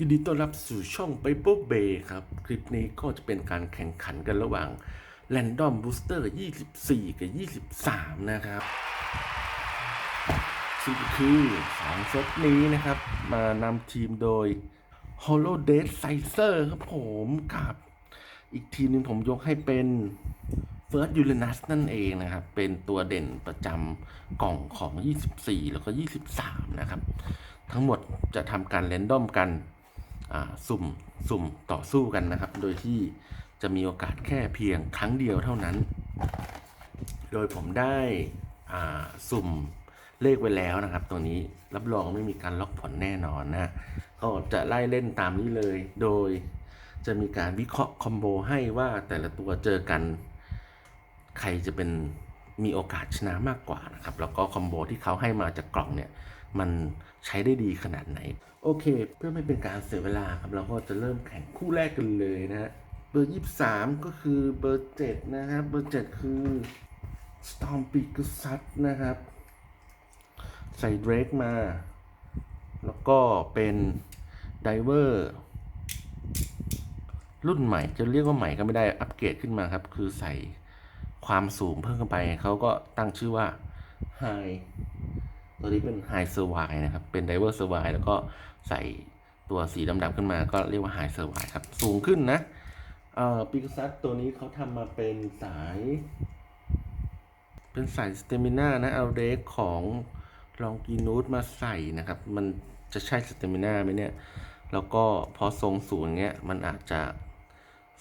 ยินดีต้อนรับสู่ช่อง Paper Bay ครับ คลิปนี้ก็จะเป็นการแข่งขันกันระหว่าง Random Booster 24 กับ 23 นะครับซึ่งคือสองเซตนี้นะครับ มานำทีมโดย Hollow d e a d Sizer ครับผมกับ อีกทีมหนึงผมยกให้เป็น First Uranus นั่นเองนะครับ เป็นตัวเด่นประจำกล่องของ 24 แล้วก็ 23 นะครับ ทั้งหมดจะทำการแรนดอมกัน สุ่มสุ่มต่อสู้กันนะครับ โดยที่จะมีโอกาสแค่เพียงครั้งเดียวเท่านั้น โดยผมได้สุ่มเลขไว้แล้วนะครับ ตัวนี้รับรองไม่มีการล็อกผลแน่นอนนะก็จะไล่เล่นตามนี้เลย โดยจะมีการวิเคราะห์คอมโบให้ว่าแต่ละตัวเจอกัน ใครจะเป็น มีโอกาสชนะมากกว่านะครับ แล้วก็คอมโบที่เขาให้มาจากกล่องเนี่ย มันใช้ได้ดีขนาดไหน โอเค เพื่อไม่เป็นการเสียเวลาครับ เราก็จะเริ่มแข่งคู่แรกกันเลยนะฮะ เบอร์ยี่สามก็คือเบอร์เจ็ดนะครับ เบอร์เจ็ดคือ Storm p i c u s a t นะครับ ใส่เดรกมา แล้วก็เป็นไดเวอร์รุ่นใหม่จะเรียกว่าใหม่ก็ไม่ได้อัปเกรดขึ้นมาครับ คือใส่ ความสูงเพิ่มเข้าไปเขาก็ตั้งชื่อว่า High ตัวนี้เป็น High s e r v i นะครับ เป็น Diver s e r v i แล้วก็ใส่ตัวสีดำๆขึ้นมาก็เรียกว่า High s e r v i ครับ สูงขึ้นนะเอ่อปิกซัตตัวนี้เขาทำมาเป็นสาย เป็นสายสเตมิน่านะ เอาเรกของลองกีนูดมาใส่นะครับ มันจะใช่สเตมิน่าไหมเนี่ย แล้วก็พอทรงสูงเงี้ย มันอาจจะ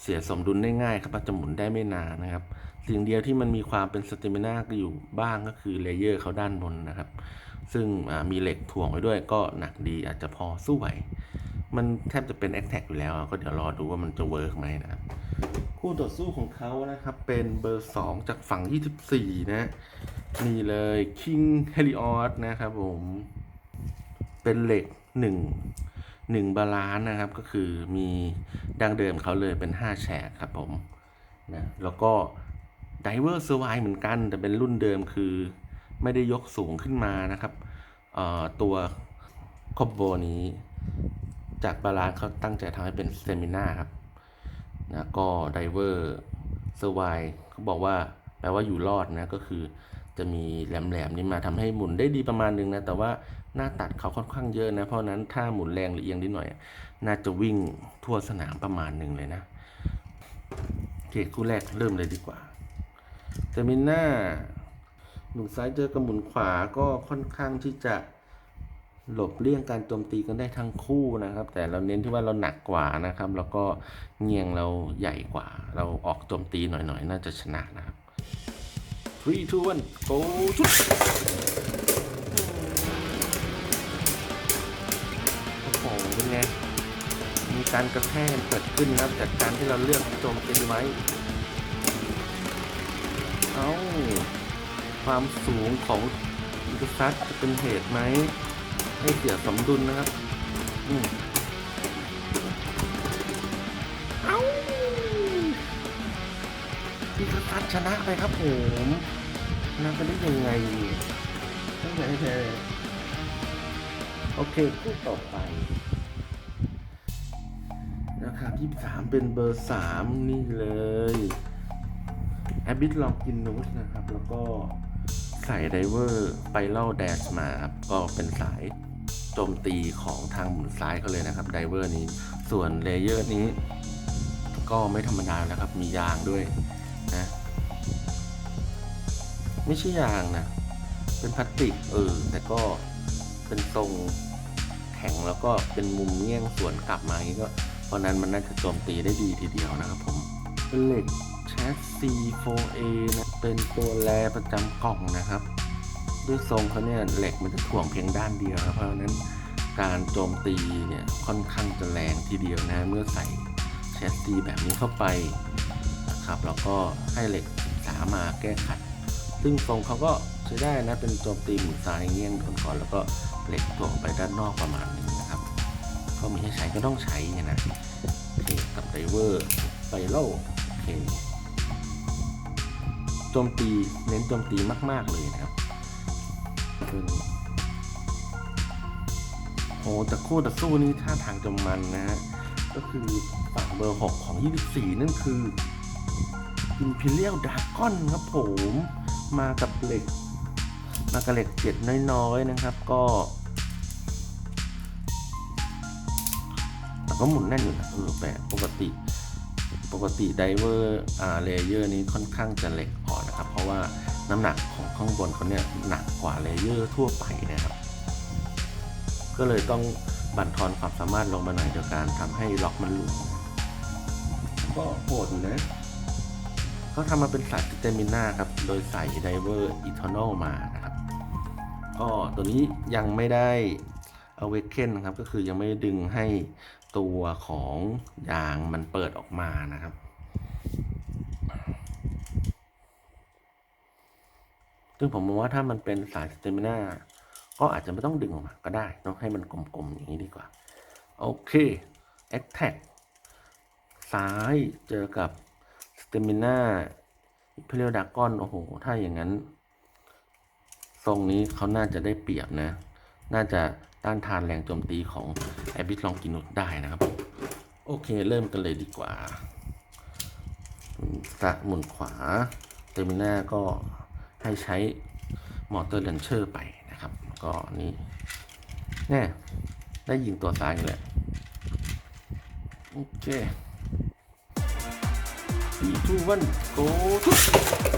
เสียสมดุลได้ง่ายครับจจะหมุนได้ไม่นานนะครับ สิ่งเดียวที่มันมีความเป็นสเตมิน่าก็อยู่บ้างก็คือเลเยอร์เขาด้านบนนะครับ ซึ่งมีเหล็กถ่วงไว้ด้วยก็หนักดีอาจจะพอสู้ไหว มันแทบจะเป็นแอคแท็กอยู่แล้ว ก็เดี๋ยวรอดูว่ามันจะเวิร์กไหมนะครับ คู่ต่อสู้ของเขานะครับเป็นเบอร์ 2 จากฝั่ง 24 นะนี่เลย King Helios นะครับผม เป็นเหล็ก 1 1 บาลานซ์นะครับก็คือมีดังเดิมเขาเลยเป็น 5 แฉกครับผมนะแล้วก็ Diver Survive เหมือนกัน แต่เป็นรุ่นเดิมคือไม่ได้ยกสูงขึ้นมานะครับตัวคอมโบนี้ จากบาลานซ์เขาตั้งใจทำให้เป็นเตมิน่าครับนะก็ไดเวอร์เซอร์ไวเขาบอกว่าแปลว่าอยู่รอดนะก็คือจะมีแหลมๆนี้มาทำให้หมุนได้ดีประมาณนึงนะ แต่ว่า หน้าตัดเขาค่อนข้างเยอะนะ เพราะนั้นถ้าหมุนแรงหรือเอียงนิดหน่อย น่าจะวิ่งทั่วสนามประมาณหนึ่งเลยนะโอเคคู่แรกเริ่มเลยดีกว่าแต่มิน่าหมุนซ้ายเจอกับหมุนขวาก็ค่อนข้างที่จะหลบเลี่ยงการโจมตีกันได้ทั้งคู่นะครับ แต่เราเน้นที่ว่าเราหนักกว่านะครับ แล้วก็เงียงเราใหญ่กว่า เราออกโจมตีหน่อยๆน่าจะชนะนะครับ3 2 1 go ชุด การกระแทกเกิดขึ้นนะครับ จากการที่เราเลือกโจมตีไว้ เอาความสูงของอิกซัสจะเป็นเหตุไหม ให้เสียสมดุลนะครับ อืมเอาพี่กษัตริย์ชนะไปครับผมชนะไปได้ยังไงตั้งแต่แท้โอเคคู่ต่อไป นะครับยี่สามเป็นเบอร์สามนี่เลยแอบิทลองกินนูสนะครับ แล้วก็ใส่ไดเวอร์ไปเล่าแดชมาครับ ก็เป็นสายโจมตีของทางหมุนซ้ายเขาเลยนะครับไดเวอร์นี้ ส่วนเลเยอร์นี้ ก็ไม่ธรรมดาแล้วครับ มียางด้วยนะ ไม่ใช่ยางนะ เป็นพลาสติกเออ แต่ก็เป็นทรงแข็งแล้วก็เป็นมุมเงี้ยงสวนกลับมาอย่างนี้ก็ เพราะนั้นมันน่าจะโจมตีได้ดีทีเดียวนะครับผมเป็นเหล็กแชสซี 4A นะเป็นตัวแรประจำกล่องนะครับ ด้วยทรงเขาเนี่ยเหล็กมันจะถ่วงเพียงด้านเดียวครับเพราะฉะนั้นการโจมตีเนี่ยค่อนข้างจะแรงทีเดียวนะเมื่อใส่แชสซีแบบนี้เข้าไปนะครับแล้วก็ให้เหล็กสามาแก้ขัด ซึ่งทรงเขาก็ใช้ได้นะเป็นโจมตีหมุนซ้ายเงี้ยงทนก่อนแล้วก็เหล็กถ่วงไปด้านนอกประมาณนึงนะ ก็มีให้ใช้ก็ต้องใช้ไงนะโอเคกับไดเวอร์ไฟโลโอเคโจมตีเน้นโจมตีมาก ๆ เลยนะครับเป็นโอ้แต่คู่ต่อสู้นี้ท่าทางจะมันนะฮะก็คือฝั่งเบอร์ 6 ของ 24 นั่นคือ Imperial Dragon ครับผม มากับเหล็ก มากับเหล็กเจ็ดน้อยๆนะครับ ก็ ก็หมุนแน่นอยู่นะเออแปลกปกติ ปกติไดเวอร์อ่าเลเยอร์นี้ค่อนข้างจะเหล็กอ่อนนะครับ เพราะว่าน้ำหนักของข้างบนเขาเนี่ยหนักกว่าเลเยอร์ทั่วไปนะครับ ก็เลยต้องบั่นทอนความสามารถลงมาหน่อยโดยการทำให้ล็อกมันหลุดก็โหดนะเขาทำมาเป็นสายสเตมิน่าครับ โดยใส่ไดเวอร์อีเทอร์นลมานะครับ ก็ตัวนี้ยังไม่ได้ a w a k e n นะครับ ก็คือยังไม่ด้ดึงให้ตัวของยางมันเปิดออกมานะครับ ซึ่งผมมองว่าถ้ามันเป็นสายสเตมิน่าก็อาจจะไม่ต้องดึงออกมาก็ได้ต้องให้มันกลมๆอย่างนี้ดีกว่า โอเค a t t a c k ซ้ายเจอกับสเตมิน่าเพลียวดากอนโอ้โห ถ้าอย่างนั้น ทรงนี้เขาน่าจะได้เปรียบนะ น่าจะ ต้านทานแรงโจมตีของแอบิสลองกินุสได้นะครับ โอเคเริ่มกันเลยดีกว่าสะหมุนขวาเตอร์มิน่าก็ให้ใช้มอเตอร์เลนเชอร์ไปนะครับ ก็นี่แน่ได้ยิงตัวซ้ายอยู่แหละโอเคสี่ทูวันโกทุก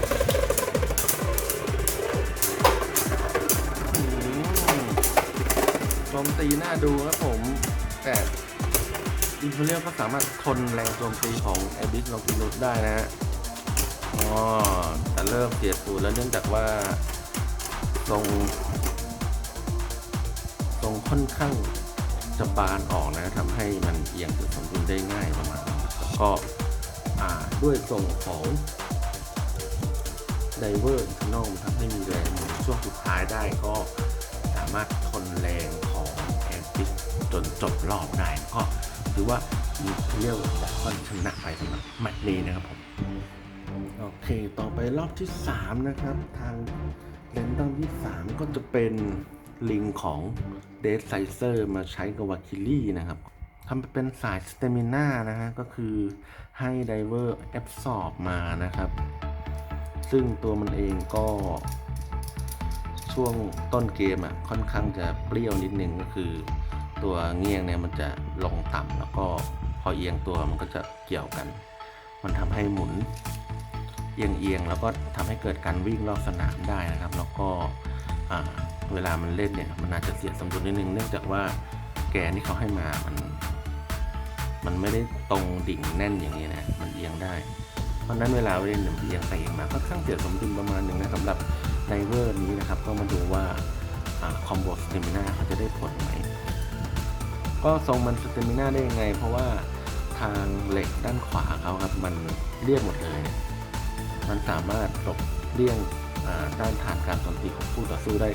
มตีน้าดูครับผม แต่อินฟเรียก็สามารถทนแรงโจมตีของแอบิสลองกินุสได้นะฮะอ๋อแต่เริ่มเสียสูตรแล้วเนื่องจากว่าทรงทรงค่อนข้างจะบานออกนะทำให้มันเอียงจุดสมดุลได้ง่ายประมาณนั้นก็ด้วยทรงของไดเวอร์อินทนทำให้มีแรงหมุนช่วงสุดท้ายได้ก็สามารถทนแรง จนจบรอบได้ก็ถือว่ามีเรียกว่าค่อนชนะไปสำหรับแมตช์นี้นะครับผมโอเคต่อไปรอบที่ 3 นะครับ ทางเลนดอนที่ 3 ก็จะเป็นลิงของเดซไซเซอร์มาใช้กับวาคิลี่นะครับทำเป็นสายสเตมิน่านะฮะก็คือให้ไดเวอร์แอบสอบมานะครับ ซึ่งตัวมันเองก็ช่วงต้นเกมอะค่อนข้างจะเปรี้ยวนิดนึงก็คือ ตัวเงียงเนี่ยมันจะลงต่ำแล้วก็พอเอียงตัวมันก็จะเกี่ยวกัน มันทำให้หมุนเอียงๆแล้วก็ทำให้เกิดการวิ่งรอบสนามได้นะครับ แล้วก็เวลามันเล่นเนี่ยมันอาจจะเสียสมดุลนิดนึงเนื่องจากว่าแกนที่เขาให้มามัน มันไม่ได้ตรงดิ่งแน่นอย่างนี้นะมันเอียงได้ เพราะนั้นเวลาเล่นเนี่ยเอียงไปเอียงมาค่อนข้างเสียสมดุลประมาณหนึ่งนะสำหรับไดเวอร์นี้นะครับ ก็มาดูว่าคอมโบสเตมิน่าเขาจะได้ผลไหม ก็ทรงมันสเตมิน่าได้ยังไง เพราะว่าทางเหล็กด้านขวาเขาครับมันเรียบหมดเลยเนี่ยมันสามารถหลบเลี่ยงอ่าต้านทานการโจมตีของคู่ต่อสู้ได้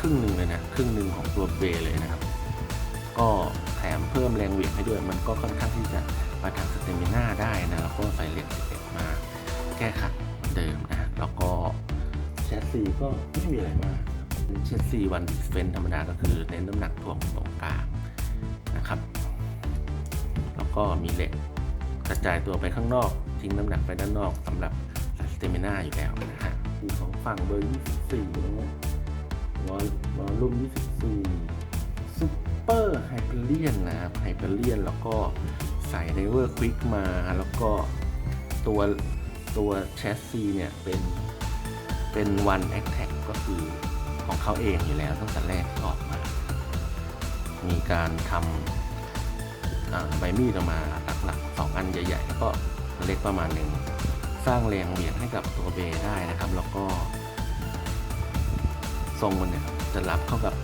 ครึ่งหนึ่งเลยนะครึ่งหนึ่งของตัวเบเลยนะครับ ก็แถมเพิ่มแรงเหวี่ยงให้ด้วย มันก็ค่อนข้างที่จะมาทางสเตมิน่าได้นะแล้วก็ใส่เหล็กมาแก้ขัดเดิมนะแล้วก็แชสซีก็ไม่มีอะไรมากเป็นแชสซีวันดิสเฟนธรรมดาก็คือเน้นน้ำหนักถ่วงตรงกลาง นะครับ แล้วก็มีเหล็กกระจายตัวไปข้างนอก ทิ้งน้ำหนักไปด้านนอกสำหรับสเตมิน่าอยู่แล้วนะฮะอยู่ของฝั่งเบอร์ 24นะฮะวอลวอลลุ่ม24ซูเปอร์ไฮเปอร์เลียนนะครับไฮเปอร์เลียนแล้วก็ใส่ไดเวอร์ควิกมาแล้วก็ตัวตัวแชสซีเนี่ยเป็นเป็น one attack ก็คือของเขาเองอยู่แล้วตั้งแต่แรกที่ออก มีการทำใบมีดออกมาหลักๆสองอันใหญ่ ๆ แล้วก็เล็กประมาณหนึ่งสร้างแรงเหวี่ยงให้กับตัวเบได้นะครับ แล้วก็ ทรงมันเนี่ยจะรับเข้ากับ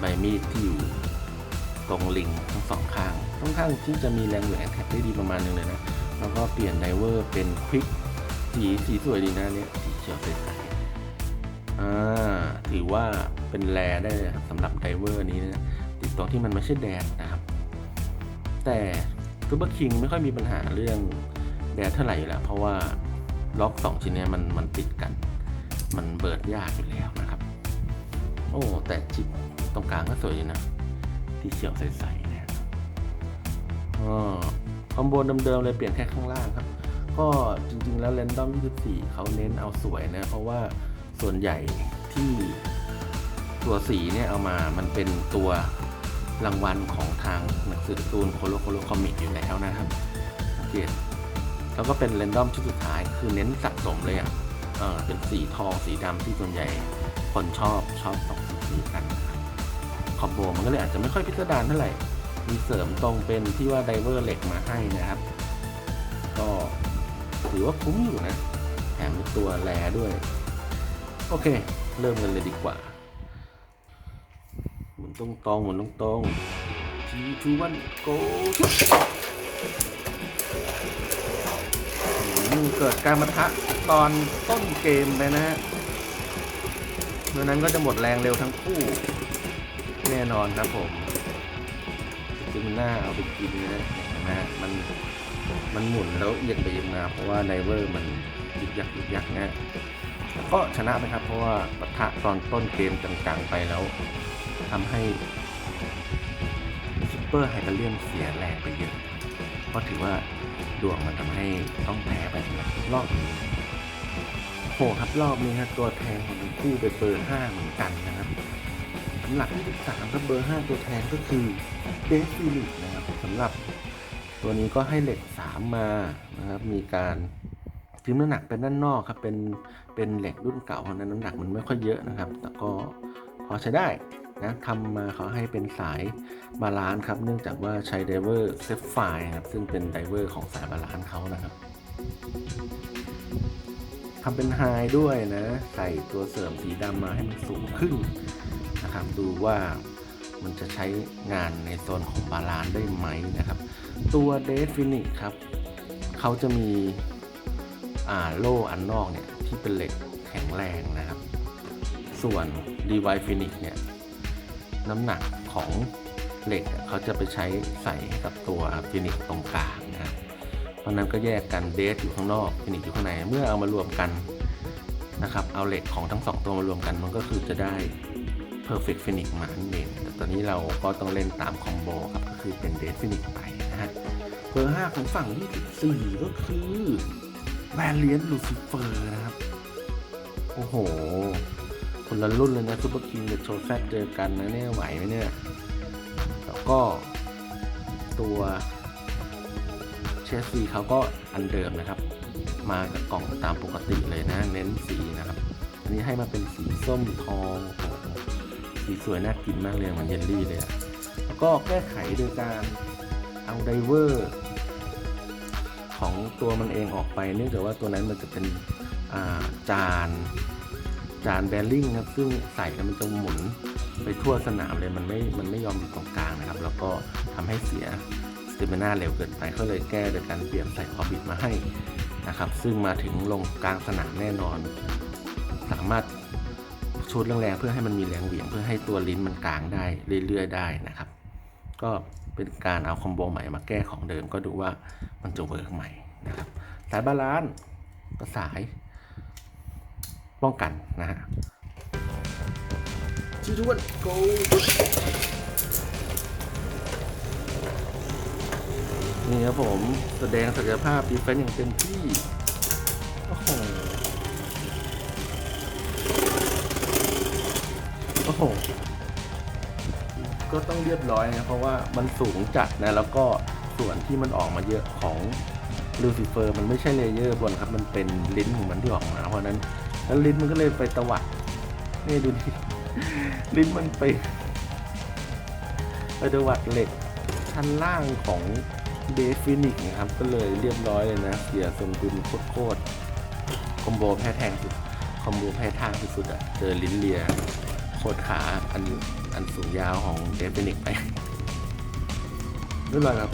ใบมีดที่อยู่ตรงลิงทั้งสองข้างค่อนข้างที่จะมีแรงเหวี่ยงแท็กได้ดีประมาณหนึงเลยนะ แล้วก็เปลี่ยนไดเวอร์เป็นควิกสีสีสวยดีนะเนี่ยสีเขียวใสๆอ่าถือว่าเป็นแรได้เลยครับสำหรับไดเวอร์นี้นะ ตรงที่มันไม่ใช่แดนนะครับ แต่ซูเปอร์คิงไม่ค่อยมีปัญหาเรื่องแดดเท่าไหร่อยู่แล้ว เพราะว่าล็อกสองชิ้นนี้มันมันติดกัน มันเบิดยากอยู่แล้วนะครับ โอ้แต่จิบตรงกลางก็สวยนะสีเขียวใสๆนะครับอ๋อคอมโบเดิมๆเลยเปลี่ยนแค่ข้างล่างครับ ก็จริงๆแล้ว Random 24 เขาเน้นเอาสวยนะ เพราะว่าส่วนใหญ่ที่ตัวสีเนี่ยเอามามันเป็นตัว รางวัลของทางหนังสือการ์ตูนโคโลโคโลคอมิกอยู่แล้วนะครับสังเกตแล้วก็เป็น Random ชุดสุดท้ายคือเน้นสะสมเลยอะเออเป็นสีทองสีดำที่ส่วนใหญ่คนชอบชอบสองสีนี้กันครับคอมโบมันก็เลยอาจจะไม่ค่อยพิสดารเท่าไหร่มีเสริมตรงเป็นที่ว่าไดเวอร์เหล็กมาให้นะครับ ก็ถือว่าคุ้มอยู่นะ แถมตัวแลด้วย โอเค เริ่มกันเลยดีกว่า นตรงตรงหมุนตรงตรงทีทูวันโกเกิดการมาทะตอนต้นเกมไปนะฮะเมื่อนั้นก็จะหมดแรงเร็วทั้งคู่ แน่นอนครับผมจึงหน้าเอาไปกินนะเห็นไหมฮะมันมันหมุนแล้วเอียงไปเอียงมาเพราะว่าไดเวอร์มันยึกยักยึกยักนะก็ชนะไปครับ เพราะว่าปะทะตอนต้นเกมจังๆไปแล้ว ทำให้ซูเปอร์ไฮเปอร์เลียนเสียแรงไปเยอะ เพราะถือว่าดวงมันทำให้ต้องแพ้ไปสำหรับรอบนี้โหครับรอบนี้ครับตัวแทนของทั้งคู่เป็นเบอร์ห้าเหมือนกันนะครับสำหรับที่สามครับเบอร์ห้าตัวแทนก็คือเดฟิลิปนะครับสำหรับตัวนี้ก็ให้เหล็ก3มมานะครับมีการทิ้มน้ำหนักเป็นด้านนอกครับเป็นเป็นเหล็กรุ่นเก่าเพราะนั้นน้ำหนักมันไม่ค่อยเยอะนะครับ แต่ก็พอใช้ได้ นะทำมาเขาให้เป็นสายบาลานซ์ครับ เนื่องจากว่าใช้ไดเวอร์เซฟไฟครับ ซึ่งเป็นไดเวอร์ของสายบาลานซ์เขานะครับทำเป็นไฮด้วยนะ ใส่ตัวเสริมสีดำมาให้มันสูงขึ้นนะครับ ดูว่ามันจะใช้งานในโซนของบาลานซ์ได้ไหมนะครับ ตัวเดฟฟินิกครับเขาจะมีอ่าโล่อันนอกเนี่ยที่เป็นเหล็กแข็งแรงนะครับ ส่วน d y p h o e n i x เนี่ย น้ำหนักของเหล็กเขาจะไปใช้ใส่กับตัวฟินิกตรงกลางนะเพราะนั้นก็แยกกันเดฟอยู่ข้างนอกฟินิกอยู่ข้างในเมื่อเอามารวมกันนะครับเอาเหล็กของทั้งสองตัวมารวมกันมันก็คือจะได้ perfect phoenix มานั่นเองแต่ตอนนี้เราก็ต้องเล่นตามคอมโบครับก็คือเป็น dead phoenix ไปนะฮะเบอร์5ของฝั่ง24ก็คือแวรเลียนลูซิเฟอร์นะครับ โอ้โห คนละรุ่นเลยนะซูเปอร์คิงกับโชแซเจอกันนะเนี่ยไหวไหมเนี่ย แล้วก็ตัวเชสซีเขาก็อันเดิมนะครับ มากับกล่องตามปกติเลยนะ เน้นสีนะครับ อันนี้ให้มาเป็นสีส้มทอง สีสวยน่ากินมากเลยเหมันเยลลี่เลยอะแล้วก็แก้ไขโดยการเอาไดเวอร์ของตัวมันเองออกไป เนื่องจากว่าตัวนั้นมันจะเป็นาจาน จานแบริ่งครับซึ่งใส่แล้วมันจะหมุนไปทั่วสนามเลยมันไม่ มันไม่ยอมอยู่ตรงกลางนะครับ แล้วก็ทำให้เสียสเตมินาเร็วเกินไปก็เลยแก้โดยการเปลี่ยนใส่ออบิทมาให้นะครับ ซึ่งมาถึงลงกลางสนามแน่นอน สามารถชูดแรงๆเพื่อให้มันมีแรงเหวี่ยง เพื่อให้ตัวลิ้นมันกลางได้เรื่อยๆได้นะครับ ก็เป็นการเอาคอมโบใหม่มาแก้ของเดิมก็ดูว่ามันจะเวิร์กใหม่นะครับ สายบาลานซ์ก็สาย ป้องกันนะฮะชิทุวันโกนี่ครับผมแสดงศักยภาพดีเฟนซ์อย่างเต็มที่ โอ้โห โอ้โห ก็ต้องเรียบร้อยนะ เพราะว่ามันสูงจัดนะ แล้วก็ส่วนที่มันออกมาเยอะของลูซิเฟอร์มันไม่ใช่เลเยอร์บนครับ มันเป็นลิ้นของมันที่ออกมา เพราะฉะนั้น แล้วลิ้นมันก็เลยไปตวัดนี่ดูดิลิ้นมันไปไปตวัดเหล็กชั้นล่างของเดฟินิกนะครับ ก็เลยเรียบร้อยเลยนะ เสียสมดุลโคตรคอมโบแพ้แทงสุดคอมโบแพ้ทางสุดอะเจอลิ้นเลียโคตรขาอันอันสูงยาวของเดฟินิกไปเรียบร้อยครับ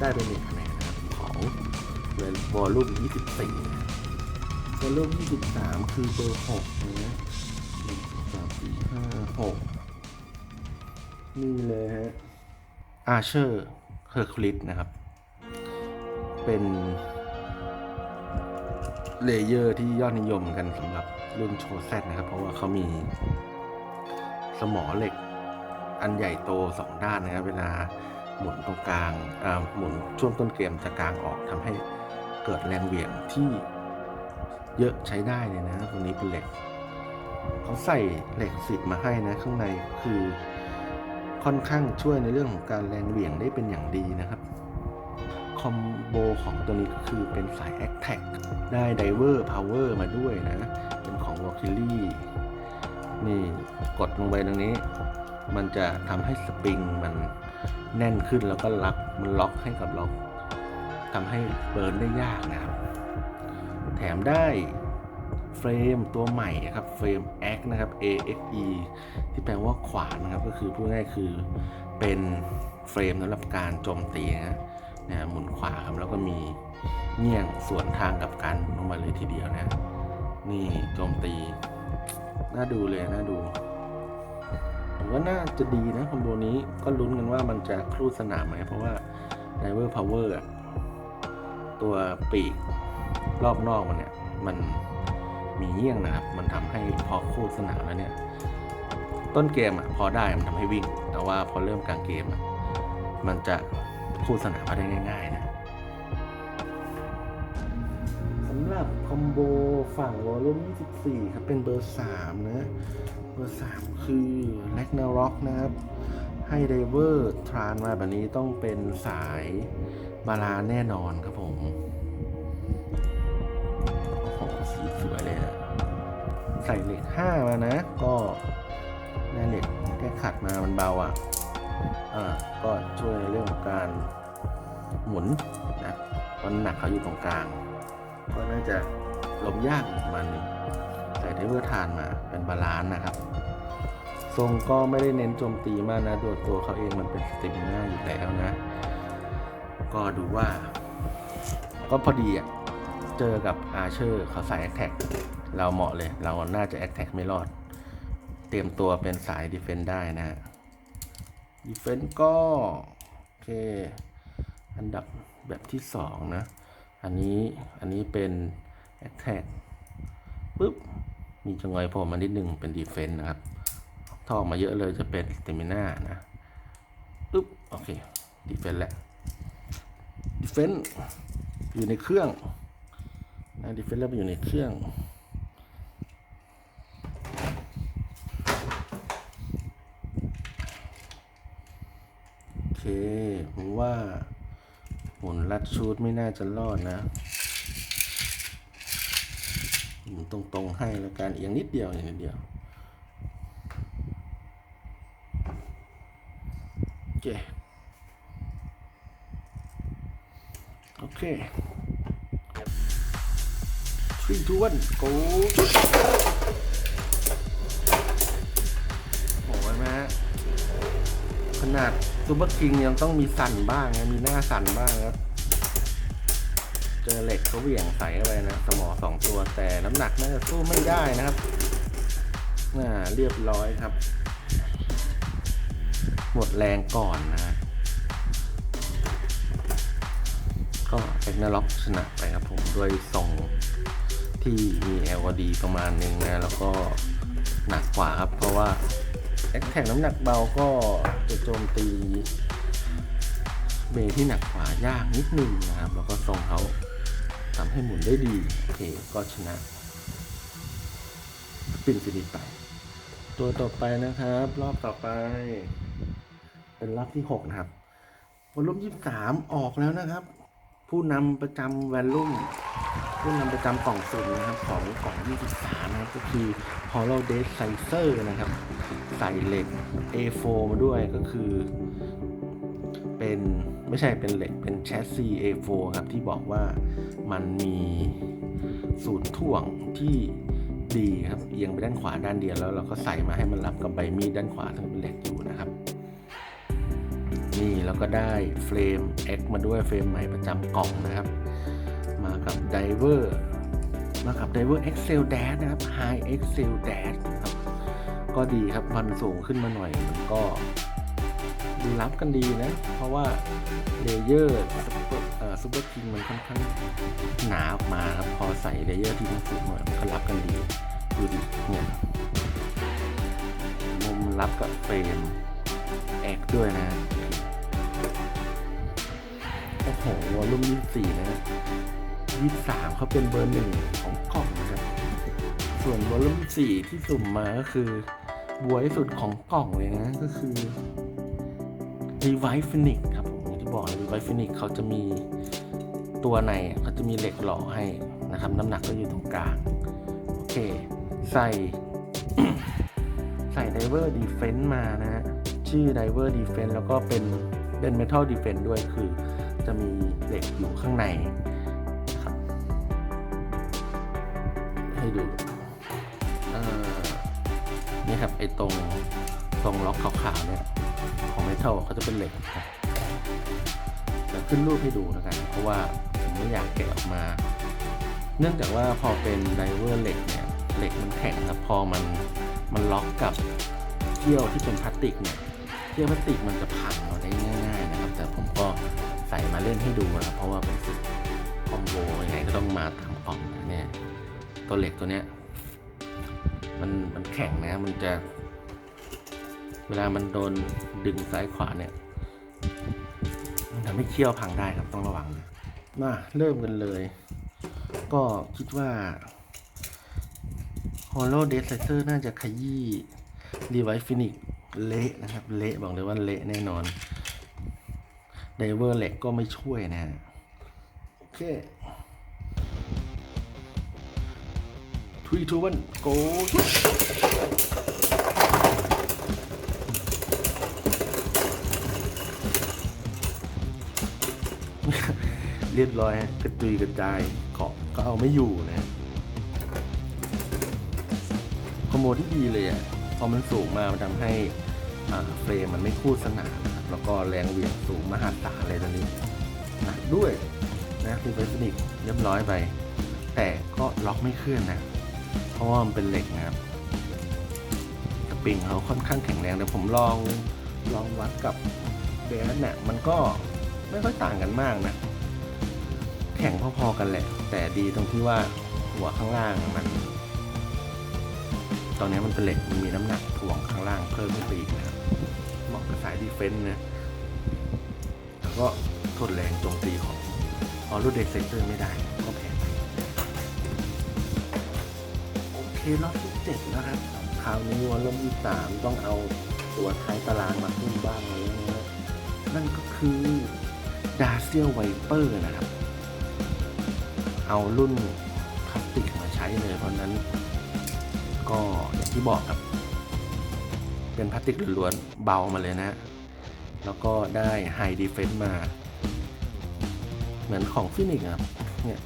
ได้เป็นหนึ่งคะแนนนะครับของเวลวอลลุ่ม24 วอลลุ่ม23คือเบอร์6นะหนึ่งสองสามสี่ห้าหกนี่เลยฮะอาเชอร์เฮอร์คลิสนะครับ เป็นเลเยอร์ที่ยอดนิยมกันสำหรับรุ่นโชว์แซนะครับ เพราะว่าเขามีสมอเหล็กอันใหญ่โตสองด้านนะครับ เวลาหมุนตรงกลางอ่าหมุนช่วงต้นเกมจะกลางออกทำให้เกิดแรงเหวี่ยงที่ เยอะใช้ได้เลยนะตรงนี้เป็นเหล็กเขาใส่เหล็กสิบมาให้นะ ข้างในคือค่อนข้างช่วยในเรื่องของการแรงเหวี่ยงได้เป็นอย่างดีนะครับคอมโบของตัวนี้ก็คือเป็นสาย a อ t a c ได้ Diver Power มาด้วยนะ เป็นของ w a l k i l i นี่กดลงไปตรงนี้ มันจะทำให้สปริงมันแน่นขึ้นแล้วก็ล็อกมันล็อกให้กับเราทำให้เบิร์นได้ยากนะครับ แถมได้เฟรมตัวใหม่ครับเฟรม X นะครับ AXE ที่แปลว่าขวานนะครับ ก็คือพูดง่ายๆคือเป็นเฟรมสำหรับการโจมตีนะนะหมุนขวาครับแล้วก็มีเงี่ยงสวนทางกับการหมุนลงมาเลยทีเดียวนะ นี่โจมตี น่าดูเลยน่าดูผมว่าน่าจะดีนะคอมโบนี้ก็ลุ้นกันว่ามันจะครูดสนามไหมเพราะว่า Diver Power อะตัวปีก รอบนอกมันเนี่ยมันมีเงี้ยงนะครับ มันทำให้พอโคู่สนามแล้วเนี่ย ต้นเกมอะพอได้มันทำให้วิ่ง แต่ว่าพอเริ่มกลางเกมอะมันจะคู่สนามมาได้ง่าย ๆ นะสำหรับคอมโบฝั่งวอลลุ่ม24 ครับ เป็นเบอร์ 3 นะ เบอร์ 3 คือแลกนาร็อกนะครับ ให้ไดเวอร์ทรานมาแบบนี้ต้องเป็นสายบาลานแน่นอนครับผม ใส่เหล็ก5มานะ ก็ได้เหล็กแค่ขัดมามันเบาอะอ่าก็ช่วยในเรื่องของการหมุนนะมันหนักเขาอยู่ตรงกลาง ก็น่าจะลมยากประมาณหนึงใส่ไดเวอร์ทานมาเป็นบาลานซ์นะครับ ทรงก็ไม่ได้เน้นโจมตีมากนะตัวตัวเขาเองมันเป็นสเตมิน่าอยู่แล้วนะ ก็ดูว่า ก็พอดีอะ เจอกับอาเชอร์เขาใส่แท็ก เราเหมาะเลย เราน่าจะแอคแท็กไม่รอด เตรียมตัวเป็นสายดีเฟนได้นะฮะดีเฟนก็ โอเค อันดับแบบที่สองนะ อันนี้อันนี้เป็นแอคแท็กปุ๊บ มีจังอยโผล่มานิดหนึ่งเป็นดีเฟนต์นะครับทออกมาเยอะเลยจะเป็นเตมิน่านะปุ๊บ โอเคดีเฟนต์แหละดีเฟนต์อยู่ในเครื่องนะดีเฟนต์แล้วไปอยู่ในเครื่อง โอเค ผมว่าหมุนลัดชูดไม่น่าจะรอดนะหมุนตรงๆให้แล้วกันเอียงนิดเดียวอย่างนิดเดียวโอเคโอเค three two one go โอ้ยแม่ขนาด ซูเปอร์คิงยังต้องมีสั่นบ้างนะมีหน้าสั่นบ้างครับ เจอเหล็กเขาเหวี่ยงใส่เข้าไปนะ สมอสองตัวแต่น้ำหนักน่าจะสู้ไม่ได้นะครับน่าเรียบร้อยครับ หมดแรงก่อนนะ ก็เอ็กนาล็อกชนะไปครับผมด้วยทรงที่มี LOD ประมาณหนึงนะ แล้วก็หนักกว่าครับ เพราะว่า แอคแท็กน้ำหนักเบาก็จะโจมตีเบที่หนักกว่ายากนิดนึงนะครับ แล้วก็ทรงเขาทำให้หมุนได้ดี โอเค ก็ชนะ ปินฟินิไป ตัวต่อไปนะครับ รอบต่อไป เป็นรอบที่ 6 นะครับวอลลุ่ม23 ออกแล้วนะครับ ผู้นำประจำแวลลุ่มผู้นำประจำกล่องสุ่มนะครับของกล่อง23 นะครับ ก็คือ Hollow d a t Sizer นะครับ ใส่เหล็ก A4 มาด้วยก็คือ เป็นไม่ใช่เป็นเหล็กเป็นแชสซี A4 ครับที่บอกว่ามันมีศูนย์ถ่วงที่ดีครับเอียงไปด้านขวาด้านเดียวแล้วเราก็ใส่มาให้มันรับกับใบมีดด้านขวาซึ่งเป็นเหล็กอยู่นะครับ นี่แล้วก็ได้เฟรม X มาด้วยเฟรมใหม่ประจำกล่องนะครับ มากับไดเวอร์มากับไดเวอร์ Excel Dash นะครับ High Excel Dash ครับ ก็ดีครับมันสูงขึ้นมาหน่อยมันก็ดูรับกันดีนะ เพราะว่าเลเยอร์ซูเปอร์คิงมันค่อนข้างหนาออกมาครับพอใส่เลเยอร์ที่มันสูงหน่อยมันก็รับกันดีดูดิเนี่ยมุมรับกับเฟรมแอกด้วยนะโอ้โหวอลลุ่มยี่สี่นะยี่สามเขาเป็นเบอร์หนึ่งของกล่องนะครับ ส่วนวอลลุ่มสี่ที่สุ่มมาก็คือ บวยสุดของกล่องเลยนะ ก็คือ Revive Phoenix ครับผมอย่างที่บอก Revive Phoenix เขาจะมีตัวในเขาจะมีเหล็กหล่อให้นะครับ น้ำหนักก็อยู่ตรงกลาง โอเค ใส่ ใส่ Diver Defense มานะฮะชื่อ Diver Defense แล้วก็เป็นเป็น Metal Defense ด้วยคือจะมีเหล็กอยู่ข้างในนะครับให้ดู นี่ครับไอ้ตรงตรงล็อกขาวๆเนี่ยของ Metal เขาจะเป็นเหล็กนะครับเดี๋ยวขึ้นรูปให้ดูแล้วกันเพราะว่าผมไม่อยากแกะออกมา เนื่องจากว่าพอเป็นไดเวอร์เหล็กเนี่ยเหล็กมันแข็งครับพอมันมันล็อกกับเที่ยวที่เป็นพลาสติกเนี่ยเที่ยวพลาสติกมันจะพังเราได้ง่าย ๆนะครับ แต่ผมก็ใส่มาเล่นให้ดูนะครับเพราะว่าเป็นสุดคอมโบยังไงก็ต้องมาตามกล่องเนี่ยตัวเหล็กตัวเนี้ย มันมันแข็งนะ มันจะ เวลามันโดนดึงซ้ายขวาเนี่ยมันทำให้เขี้ยวพังได้ครับต้องระวังนะมาเริ่มกันเลย ก็คิดว่า h o l l o d e s i z e r น่าจะขยี้ d e v i c e Phoenix เละนะครับ เละบอกเลยว่าเละแน่นอน d i v e r เหล็กก็ไม่ช่วยนะฮะโอเค 3 2 1 go เรียบร้อยฮะกระจุยกระจายเกาะก็เอาไม่อยู่นะคอมโบที่ดีเลยอะพอมันสูงมามันทำให้เฟรมมันไม่คู่สนามนะครับแล้วก็แรงเหวี่ยงสูงมหาศาลเลยตอนนี้หนักด้วยนะคือไฟสนิกเรียบร้อยไป แต่ก็ล็อกไม่เคลื่อนนะ เพราะว่ามันเป็นเหล็กนะครับสปริงเขาค่อนข้างแข็งแรงแต่ผมลองลองวัดกับเบสเนี่ยมันก็ไม่ค่อยต่างกันมากนะ แข็งพอๆกันแหละ แต่ดีตรงที่ว่าหัวข้างล่างมัน ตอนนี้มันเป็นเหล็กมันมีน้ำหนักถ่วงข้างล่างเพิ่มขึ้นไปอีกนะเหมาะกับสายดีเฟนต์นะแล้วก็ทนแรงโจมตีของออรูเด็กเซกเตอร์ไม่ได้ รอบที่เจ็ดแล้วครับคราวนี้วันรอบที่สามต้องเอาตัวท้ายตารางมาขึ้นบ้างแล้วนะนั่นก็คือดาเซียไวเปอร์นะครับ เอารุ่นพลาสติกมาใช้เลย เพราะนั้น ก็อย่างที่บอกครับ เป็นพลาสติกล้วนๆเบามาเลยนะ แล้วก็ได้ไฮดีเฟนซ์มา เหมือนของฟินิกครับเนี่ย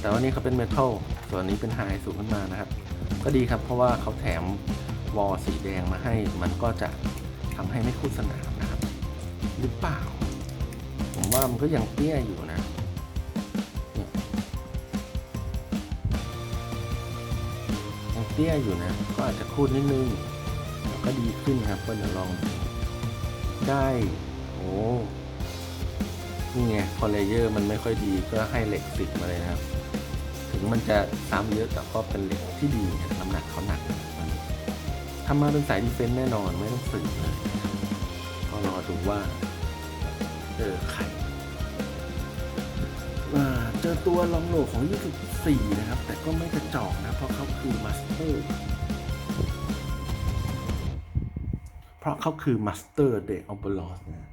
แต่ว่านี่เขาเป็นเมทัล ส่วนนี้เป็นไฮสูงขึ้นมานะครับ ก็ดีครับเพราะว่าเขาแถมวอลสีแดงมาให้ มันก็จะทำให้ไม่คู่สนามนะครับ หรือเปล่า ผมว่ามันก็ยังเตี้ยอยู่นะยังเตี้ยอยู่นะ ก็อาจจะคูดนิดนึงแล้วก็ดีขึ้นครับก็เดี๋ยวลองได้โอ้นี่ไงพอเลเยอร์มันไม่ค่อยดีก็ให้เหล็กติดมาเลยนะครับ งมันจะซ้ำเยอะแต่ก็เป็นเหล็กที่ดีนะน้ำหนักเขาหนักทำมาเป็นสายดีเฟนต์แน่นอนไม่ต้องสืบเลยก็รอดูว่าเจอใครอ่เจอตัวลองโหลของ 24 นะครับ แต่ก็ไม่กระจอกนะ เพราะเขาคือมาสเตอร์ เพราะเขาคือมาสเตอร์เดอ b บลอสนะ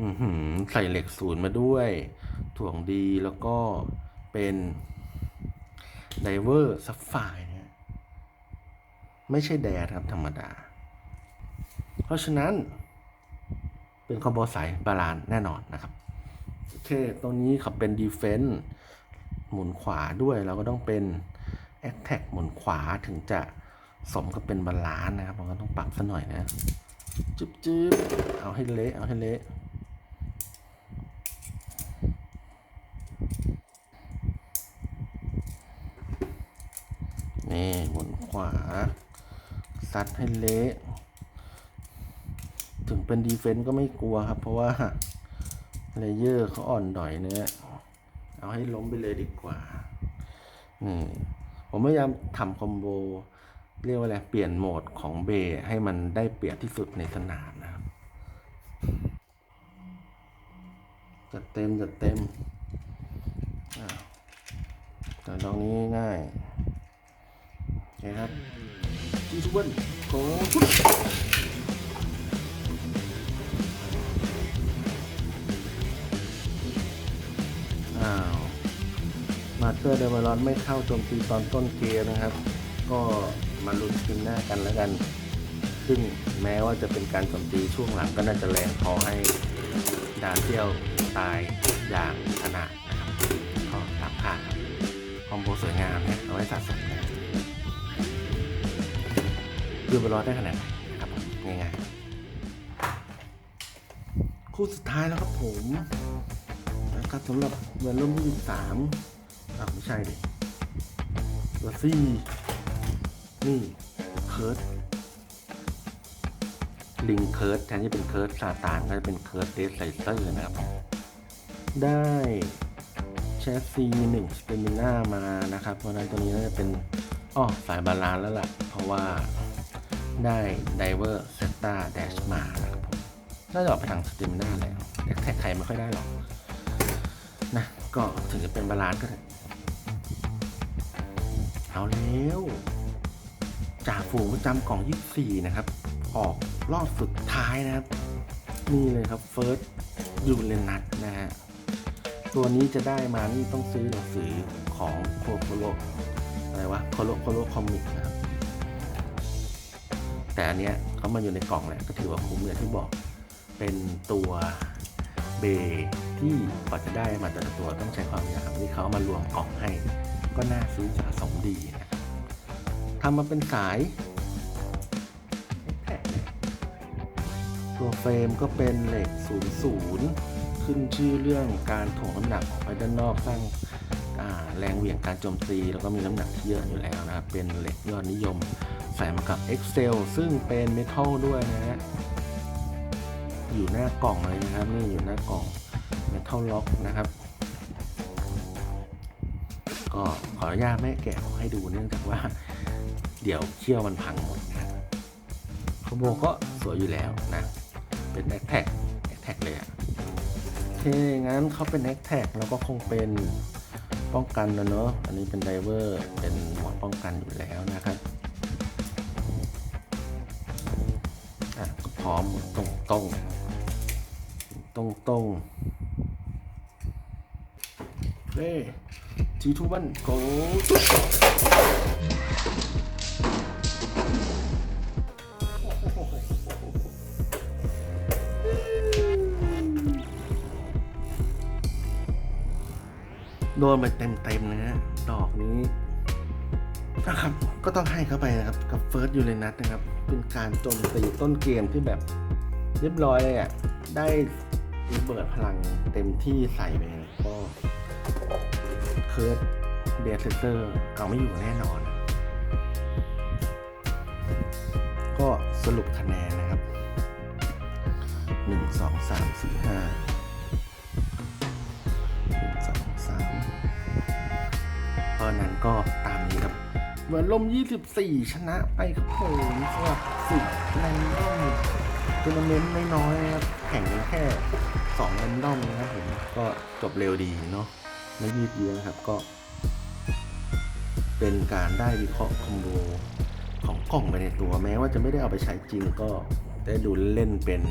อือหือใส่เหล็กศูนย์มาด้วย ถ่วงดีแล้วก็ เป็นไดเวอร์ซัฟไฟนะไม่ใช่แดดครับธรรมดา เพราะฉะนั้น เป็นคอมโบสายบาลานแน่นอนนะครับโอเคตรงนี้ขับเป็นดีเฟน s ์หมุนขวาด้วยเราก็ต้องเป็นแอ t แท็กหมุนขวาถึงจะสมกับเป็นบาลานนะครับมันก็ต้องปรับซะหน่อยนะจึ๊บจึ๊บเอาให้เละเอาให้เละ นี่ หมุนขวา ซัดให้เละถึงเป็นดีเฟน s ์ก็ไม่กลัวครับ เพราะว่าเลเยอร์เขาอ่อนดอยเนื้อเอาให้ล้มไปเลยดีกว่า นี่ ผมพยายามทำคอมโบ เรียกว่าอะไร เปลี่ยนโหมดของเบย์ให้มันได้เปรียบที่สุดในสนามนะครับ จัดเต็ม จัดเต็มแต่ดอกนี้ง่ายโอเคครับ จีทุกวันโกชุดอ้าวมาสเตอร์เดวารอนไม่เข้าโจมตีตอนต้นเกมนะครับ ก็มาลุ้นกินหน้ากันแล้วกัน ซึ่งแม้ว่าจะเป็นการโจมตีช่วงหลังก็น่าจะแรงพอให้ดาเซียวตายอย่างขนาดนะครับก็ตามคาดคอมโบสวยงามนะเอาไว้สะสม นะดูบอลได้ขนาดไหนนะครับผมง่ายๆคู่สุดท้ายแล้วครับผมนะครับสำหรับเดือนร่มที่สามอะไม่ใช่ดิตัวซี่นี่เคิร์ดลิงเคิร์ดแทนที่เป็นเคิร์ดซาตานก็จะเป็นเคิร์ดเดสไซเซอร์นะครับได้แชสซีหนึ่งสเตมิน่ามานะครับเพราะนั้นตัวนี้น่าจะเป็นอ้อสายบาลานแล้วล่ะ เพราะว่า ได้ไดเวอร์เซตตาแดชมานะครับผมน่าจะออกไปทางสเตมิน่าแล้วแต่แท็กใครไม่ค่อยได้หรอกนะก็ถึงจะเป็นบาลานซ์ก็เถอะเอาแล้วจ่าฝูงประจำกล่อง 24 นะครับ ออกรอบสุดท้ายนะครับ นี่เลยครับเฟิร์สยูเรนัสนะฮะตัวนี้จะได้มานี่ต้องซื้อหนังสือของโคโคโลอะไรวะโคโลโคโลคอมิกนะครับ แต่อันเนี้ยเขามาอยู่ในกล่องแหละก็ถือว่าคุ้มเลยที่บอก เป็นตัวเบที่กว่าจะได้มาแต่ละตัวต้องใช้ความพยายามที่เขามารวมกล่องให้ ก็น่าซื้อสะสมดีนะทำมาเป็นสายตัวเฟรมก็เป็นเหล็ก 00 ขึ้นชื่อเรื่องการถ่วงน้ำหนักออกไปด้านนอกสร้างแรงเหวี่ยงการโจมตี แล้วก็มีน้ำหนักที่เยอะอยู่แล้วนะครับเป็นเหล็กยอดนิยม ใส่มากับ Excel ซึ่งเป็นเมทัลด้วยนะฮะ อยู่หน้ากล่องเลยนะครับ นี่อยู่หน้ากล่องเมทัลล็อกนะครับ ก็ขออนุญาตไม่แกะให้ดูเนื่องจากว่า เดี๋ยวเขี้ยวมันพังหมดนะครับคอมโบก็สวยอยู่แล้วนะ เป็นแอคแท็กแอคแท็กเลยอะโอเคงั้นเขาเป็นแอคแท็กแล้วก็คงเป็นป้องกันนะเนอะอันนี้เป็นไดเวอร์ เป็นหมวดป้องกันอยู่แล้วนะครับ อะก็พร้อมตรงตรงตรงตรงเฮ้ทีทูวันโกโดนไปเต็มๆนะฮะดอกนี้ นะครับ ก็ต้องให้เข้าไปนะครับ กับเฟิร์สยูเรนัสนะครับ เป็นการโจมตีต้นเกมที่แบบเรียบร้อยเลยอะ ได้ระเบิดพลังเต็มที่ใส่ไปก็เคิร์ดเดสเซอร์เอาไม่อยู่แน่นอน ก็สรุปคะแนนนะครับหนึ่งสองสามสี่ห้าหนึ่งสองสามเพราะนั้นก็ มือนลม 24 ชนะไปครับผมสำหรับสิบแรนดอมทัวร์นาเมนต์น้อยๆนะครับแข่งกันแค่2แรนดอมนะครับผมก็จบเร็วดีเนาะไม่ยืดเยื้อนะครับก็ เป็นการได้วิเคราะห์คอมโบของกล่องไปในตัวแม้ว่าจะไม่ได้เอาไปใช้จริงก็ได้ดูเล่นเป็น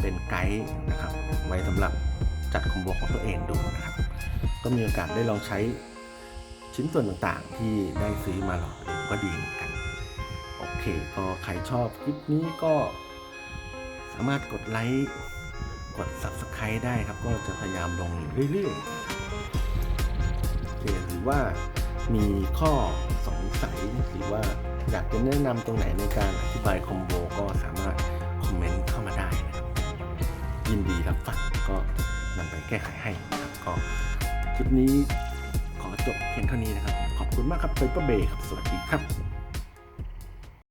เป็นไกด์นะครับ ไว้สำหรับจัดคอมโบของตัวเองดูนะครับ ก็มีโอกาสได้ลองใช้ ชิ้นส่วนต่างๆ ที่ได้ซื้อมาหลอกดูก็ดีเหมือนกัน โอเค ก็ใครชอบคลิปนี้ก็สามารถกดไลค์กด Subscribe ได้ครับ ก็จะพยายามลงอยู่เรื่อยๆโอเคหรือว่ามีข้อสงสัยหรือว่าอยากจะแนะนำตรงไหนในการอธิบายคอมโบก็สามารถคอมเมนต์เข้ามาได้นะครับ ยินดีรับฟังก็นำไปแก้ไขให้นะครับก็คลิปนี้ จบเพียงเท่านี้นะครับ ขอบคุณมากครับเปเปอร์เบย์ครับ สวัสดีครับ